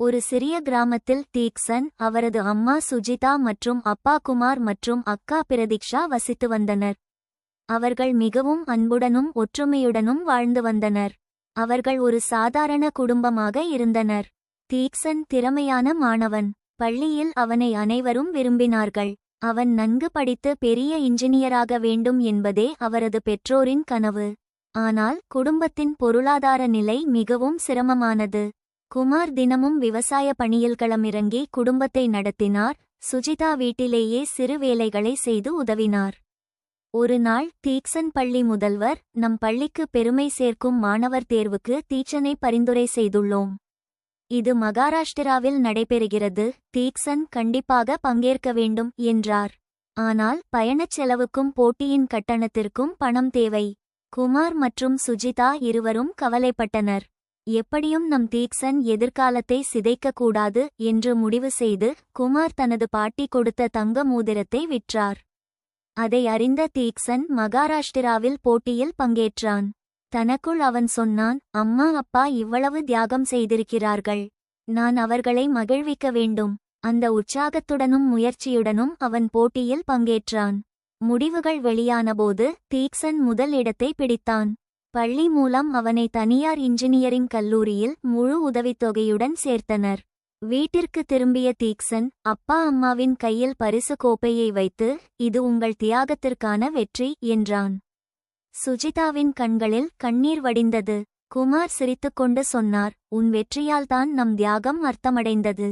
ஒரு சிறிய கிராமத்தில் தீக்சன் அவரது அம்மா சுஜிதா மற்றும் அப்பா குமார் மற்றும் அக்கா பிரதீக்ஷா வசித்து வந்தனர். அவர்கள் மிகவும் அன்புடனும் ஒற்றுமையுடனும் வாழ்ந்து வந்தனர். அவர்கள் ஒரு சாதாரண குடும்பமாக இருந்தனர். தீக்சன் திறமையான மாணவன். பள்ளியில் அவனை அனைவரும் விரும்பினார்கள். அவன் நன்கு படித்து பெரிய இன்ஜினியராக வேண்டும் என்பதே அவரது பெற்றோரின் கனவு. ஆனால் குடும்பத்தின் பொருளாதார நிலை மிகவும் சிரமமானது. குமார் தினமும் விவசாய பணியில் களமிறங்கி குடும்பத்தை நடத்தினார். சுஜிதா வீட்டிலேயே சிறு வேலைகளை செய்து உதவினார். ஒரு நாள் தீக்சன் பள்ளி முதல்வர் நம் பள்ளிக்கு பெருமை சேர்க்கும் மாணவர் தேர்வுக்கு தீட்சனை பரிந்துரை செய்துள்ளோம். இது மகாராஷ்டிராவில் நடைபெறுகிறது. தீக்சன் கண்டிப்பாக பங்கேற்க வேண்டும் என்றார். ஆனால் பயணச் செலவுக்கும் போட்டியின் கட்டணத்திற்கும் பணம் தேவை. குமார் மற்றும் சுஜிதா இருவரும் கவலைப்பட்டனர். எப்படியும் நம் தீக்சன் எதிர்காலத்தை சிதைக்கக்கூடாது என்று முடிவு செய்து குமார் தனது பாட்டி கொடுத்த தங்க மோதிரத்தை விற்றார். அதை அறிந்த தீக்ஷன் மகாராஷ்டிராவில் போட்டியில் பங்கேற்றான். தனக்குள் அவன் சொன்னான் அம்மா அப்பா இவ்வளவு தியாகம் செய்திருக்கிறார்கள். நான் அவர்களை மகிழ்விக்க வேண்டும். அந்த உற்சாகத்துடனும் முயற்சியுடனும் அவன் போட்டியில் பங்கேற்றான். முடிவுகள் வெளியானபோது தீக்ஷன் முதல் இடத்தை பிடித்தான். பள்ளி மூலம் அவனை தனியார் இன்ஜினியரிங் கல்லூரியில் முழு உதவித்தொகையுடன் சேர்த்தனர். வீட்டிற்கு திரும்பிய தீக்சன் அப்பா அம்மாவின் கையில் பரிசு கோப்பையை வைத்து இது உங்கள் தியாகத்திற்கான வெற்றி என்றான். சுஜிதாவின் கண்களில் கண்ணீர் வடிந்தது. குமார் சிரித்துக்கொண்டு சொன்னார் உன் வெற்றியால்தான் நம் தியாகம் அர்த்தமடைந்தது.